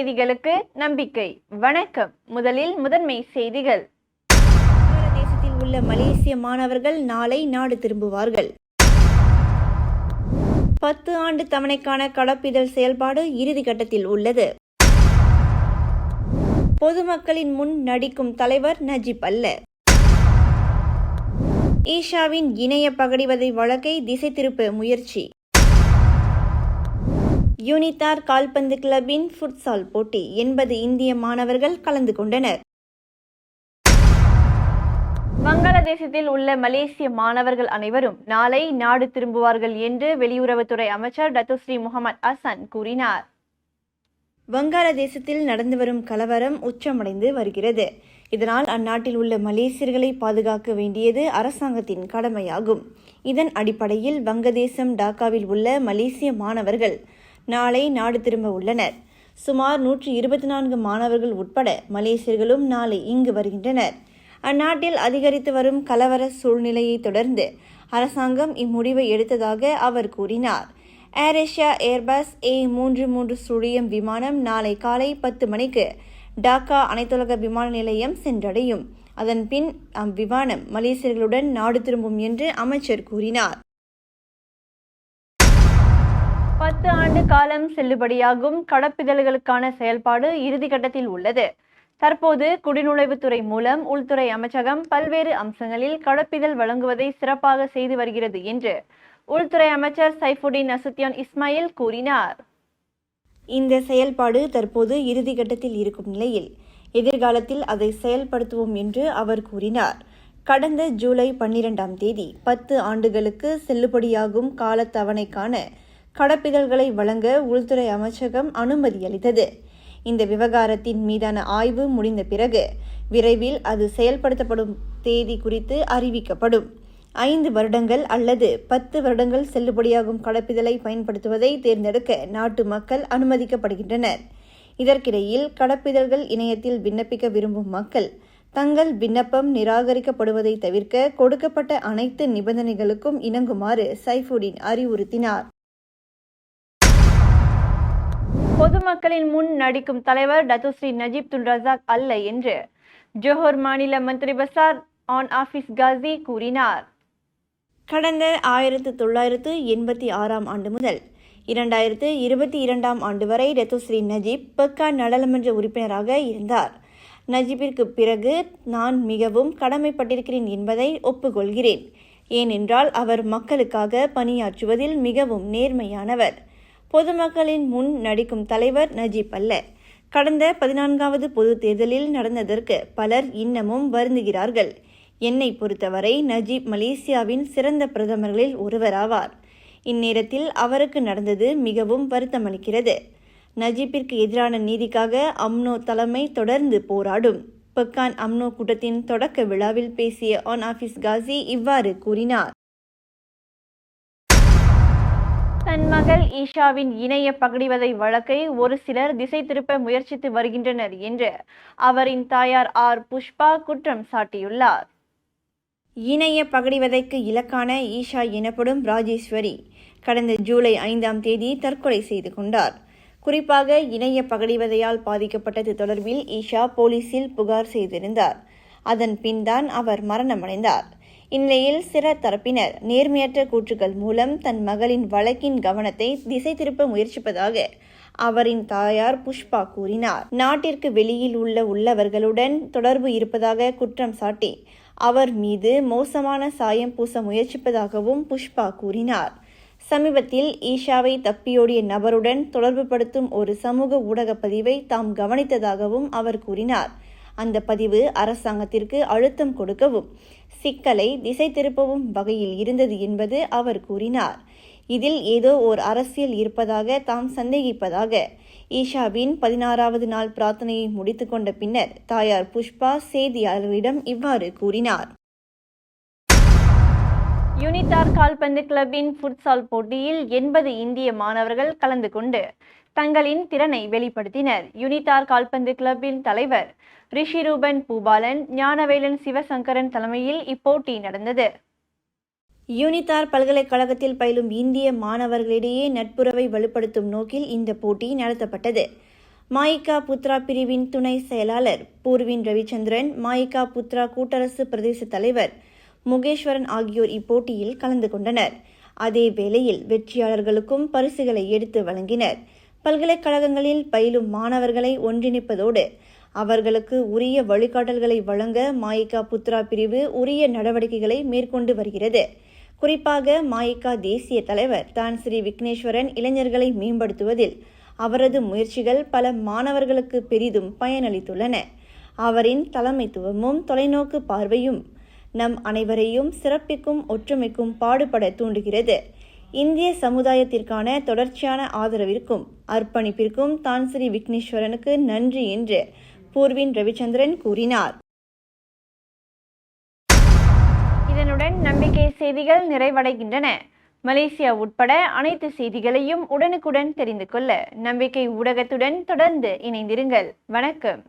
செய்திகளுக்கு நம்பிக்கை. வணக்கம். முதலில் முதன்மை செய்திகள். தேசத்தில் உள்ள மலேசிய மாணவர்கள் நாளை நாடு திரும்புவார்கள். பத்து ஆண்டு தவணைக்கான கடப்பிதழ் செயல்பாடு இறுதி கட்டத்தில் உள்ளது. பொதுமக்களின் முன் நடிக்கும் தலைவர் நஜிப் அல்ல. ஈஷாவின் இணைய பகடிவதை வழக்கை திசை திருப்ப முயற்சி. யூனிதார் கால்பந்து கிளப்பின் ஃபுட்சால் போட்டி எண்பது இந்திய மாணவர்கள் கலந்து கொண்டனர். வங்காளதேசத்தில் உள்ள மலேசிய மாணவர்கள் அனைவரும் நாளை நாடு திரும்புவார்கள் என்று வெளியுறவுத்துறை அமைச்சர் டத்துஸ்ரீ முகமது அசன் கூறினார். வங்காளதேசத்தில் நடந்து வரும் கலவரம் உச்சமடைந்து வருகிறது. இதனால் அந்நாட்டில் உள்ள மலேசியர்களை பாதுகாக்க வேண்டியது அரசாங்கத்தின் கடமையாகும். இதன் அடிப்படையில் வங்கதேசம் டாக்காவில் உள்ள மலேசிய மாணவர்கள் நாளை நாடு திரும்ப உள்ளனர். சுமார் நூற்றி இருபத்தி நான்கு மாணவர்கள் உட்பட மலேசியர்களும் நாளை இங்கு வருகின்றனர். அந்நாட்டில் அதிகரித்து வரும் கலவர சூழ்நிலையை தொடர்ந்து அரசாங்கம் இம்முடிவை எடுத்ததாக அவர் கூறினார். ஏர் ஏஷியா ஏர்பஸ் ஏ மூன்று மூன்று சுழியம் விமானம் நாளை காலை பத்து மணிக்கு டாக்கா அனைத்துலக விமான நிலையம் சென்றடையும். அதன் பின் அவ்விமானம் மலேசியர்களுடன் நாடு திரும்பும் என்று அமைச்சர் கூறினார். பத்து ஆண்டு காலம் செல்லுபடியாகும் கடப்பிதழ்களுக்கான செயல்பாடு இறுதிக்கட்டத்தில் உள்ளது. தற்போது குடிநுழைவுத்துறை மூலம் உள்துறை அமைச்சகம் பல்வேறு அம்சங்களில் கடப்பிதழ் வழங்குவதை சிறப்பாக செய்து வருகிறது என்று உள்துறை அமைச்சர் சைஃபுடின் அசுத்தியான் இஸ்மாயில் கூறினார். இந்த செயல்பாடு தற்போது இறுதிக்கட்டத்தில் இருக்கும் நிலையில் எதிர்காலத்தில் அதை செயல்படுத்துவோம் என்று அவர் கூறினார். கடந்த ஜூலை பன்னிரெண்டாம் தேதி பத்து ஆண்டுகளுக்கு செல்லுபடியாகும் காலத்தவணைக்கான கடப்பிதழ்களை வழங்க உள்துறை அமைச்சகம் அனுமதி அளித்தது. இந்த விவகாரத்தின் மீதான ஆய்வு முடிந்த பிறகு விரைவில் அது செயல்படுத்தப்படும் தேதி குறித்து அறிவிக்கப்படும். ஐந்து வருடங்கள் அல்லது பத்து வருடங்கள் செல்லுபடியாகும் கடப்பிதழை பயன்படுத்துவதை தேர்ந்தெடுக்க நாட்டு மக்கள் அனுமதிக்கப்படுகின்றனர். இதற்கிடையில் கடப்பிதழ்கள் இணையத்தில் விண்ணப்பிக்க விரும்பும் மக்கள் தங்கள் விண்ணப்பம் நிராகரிக்கப்படுவதை தவிர்க்க கொடுக்கப்பட்ட அனைத்து நிபந்தனைகளுக்கும் இணங்குமாறு சைஃபுடின் அறிவுறுத்தினார். பொதுமக்களின் முன் நடிக்கும் தலைவர் டத்துஸ்ரீ நஜீப் துன் ரசாக் அல்ல என்று ஜோஹர் மாநில மந்திரி பசார் ஆன் ஆஃபீஸ் காசி கூறினார். கடந்த ஆயிரத்து தொள்ளாயிரத்து எண்பத்தி ஆறாம் ஆண்டு முதல் இரண்டாயிரத்து இருபத்தி இரண்டாம் ஆண்டு வரை டத்துஸ்ரீ நஜீப் பெக்கா நாடாளுமன்ற உறுப்பினராக இருந்தார். நஜீப்பிற்கு பிறகு நான் மிகவும் கடமைப்பட்டிருக்கிறேன் என்பதை ஒப்புக்கொள்கிறேன். ஏனென்றால் அவர் மக்களுக்காக பணியாற்றுவதில் மிகவும் நேர்மையானவர். பொதுமக்களின் முன் நடிக்கும் தலைவர் நஜீப் அல்ல. கடந்த பதினான்காவது பொது தேர்தலில் நடந்ததற்கு பலர் இன்னமும் வருந்துகிறார்கள். என்னை பொறுத்தவரை நஜீப் மலேசியாவின் சிறந்த பிரதமர்களில் ஒருவராவார். இந்நேரத்தில் அவருக்கு நடந்தது மிகவும் வருத்தமளிக்கிறது. நஜீப்பிற்கு எதிரான நீதிக்காக அம்னோ தலைமை தொடர்ந்து போராடும். பெக்கான் அம்னோ கூட்டத்தின் தொடக்க விழாவில் பேசிய ஆன் ஆஃபீஸ் காசி இவ்வாறு கூறினார். தன் மகள் ஈஷாவின் இணைய பகடிவதை வழக்கை ஒரு சிலர் திசை திருப்ப முயற்சித்து வருகின்றனர் என்று அவரின் தாயார் ஆர். புஷ்பா குற்றம் சாட்டியுள்ளார். இணைய பகடிவதைக்கு இலக்கான ஈஷா எனப்படும் ராஜேஸ்வரி கடந்த ஜூலை ஐந்தாம் தேதி தற்கொலை செய்து கொண்டார். குறிப்பாக இணைய பகடிவதையால் பாதிக்கப்பட்டது தொடர்பில் ஈஷா போலீசில் புகார் செய்திருந்தார். அதன் பின்தான் அவர் மரணமடைந்தார். இந்நிலையில் சில தரப்பினர் நேர்மையற்ற கூற்றுகள் மூலம் தன் மகளின் வழக்கின் கவனத்தை திசை திருப்ப முயற்சிப்பதாக அவரின் தாயார் புஷ்பா கூறினார். நாட்டிற்கு வெளியில் உள்ள உள்ளவர்களுடன் தொடர்பு இருப்பதாக குற்றம் சாட்டி அவர் மீது மோசமான சாயம் பூச முயற்சிப்பதாகவும் புஷ்பா கூறினார். சமீபத்தில் ஈஷாவை தப்பியோடிய நபருடன் தொடர்புபடுத்தும் ஒரு சமூக ஊடக பதிவை தாம் கவனித்ததாகவும் அவர் கூறினார். அந்த பதிவு அரசாங்கத்திற்கு அழுத்தம் கொடுக்கவும் சிக்கலை திசை திருப்பவும் வகையில் இருந்தது என்பது அவர் கூறினார். இதில் ஏதோ ஓர் அரசியல் இருப்பதாக தாம் சந்தேகிப்பதாக ஈஷாவின் பதினாறாவது நாள் பிரார்த்தனையை முடித்துக்கொண்ட பின்னர் தாயார் புஷ்பா செய்தியாளர்களிடம் இவ்வாறு கூறினார். யூனிதார் கால்பந்து கிளப்பின் ஃபுட்சால் போட்டியில் எண்பது இந்திய மாணவர்கள் கலந்து கொண்டு தங்களின் திறனை வெளிப்படுத்தினர். யூனிதார் கால்பந்து கிளப்பின் தலைவர் ரிஷி ரூபன் பூபாலன் ஞானவேலன் சிவசங்கரன் தலைமையில் இப்போட்டி நடந்தது. யூனிதார் பல்கலைக்கழகத்தில் பயிலும் இந்திய மாணவர்களிடையே நட்புறவை வலுப்படுத்தும் நோக்கில் இந்த போட்டி நடத்தப்பட்டது. மாயிகா புத்ரா பிரிவின் துணை செயலாளர் பூர்வின் ரவிச்சந்திரன் மாயிகா புத்ரா கூட்டரசு பிரதேச தலைவர் முகேஸ்வரன் ஆகியோர் இப்போட்டியில் கலந்து கொண்டனர். அதே வேளையில் வெற்றியாளர்களுக்கும் பரிசுகளை எடுத்து வழங்கினர். பல்கலைக்கழகங்களில் பயிலும் மாணவர்களை ஒன்றிணைப்பதோடு அவர்களுக்கு உரிய வழிகாட்டல்களை வழங்க மாயிக்கா புத்ரா பிரிவு உரிய நடவடிக்கைகளை மேற்கொண்டு வருகிறது. குறிப்பாக மாயிக்கா தேசிய தலைவர் தான் ஸ்ரீ விக்னேஸ்வரன் இளைஞர்களை மேம்படுத்துவதில் அவரது முயற்சிகள் பல மாணவர்களுக்கு பெரிதும் பயனளித்துள்ளன. அவரின் தலைமைத்துவமும் தொலைநோக்கு பார்வையும் நம் அனைவரையும் சிறப்பிக்கும் ஒற்றுமைக்கும் பாடுபட தூண்டுகிறது. இந்திய சமுதாயத்திற்கான தொடர்ச்சியான ஆதரவிற்கும் அர்ப்பணிப்பிற்கும் தான் ஸ்ரீ விக்னேஸ்வரனுக்கு நன்றி என்று பூர்வின் ரவிச்சந்திரன் கூறினார். இதனுடன் நம்பிக்கை செய்திகள் நிறைவடைகின்றன. மலேசியா உட்பட அனைத்து செய்திகளையும் உடனுக்குடன் தெரிந்து கொள்ள நம்பிக்கை ஊடகத்துடன் தொடர்ந்து இணைந்திருங்கள். வணக்கம்.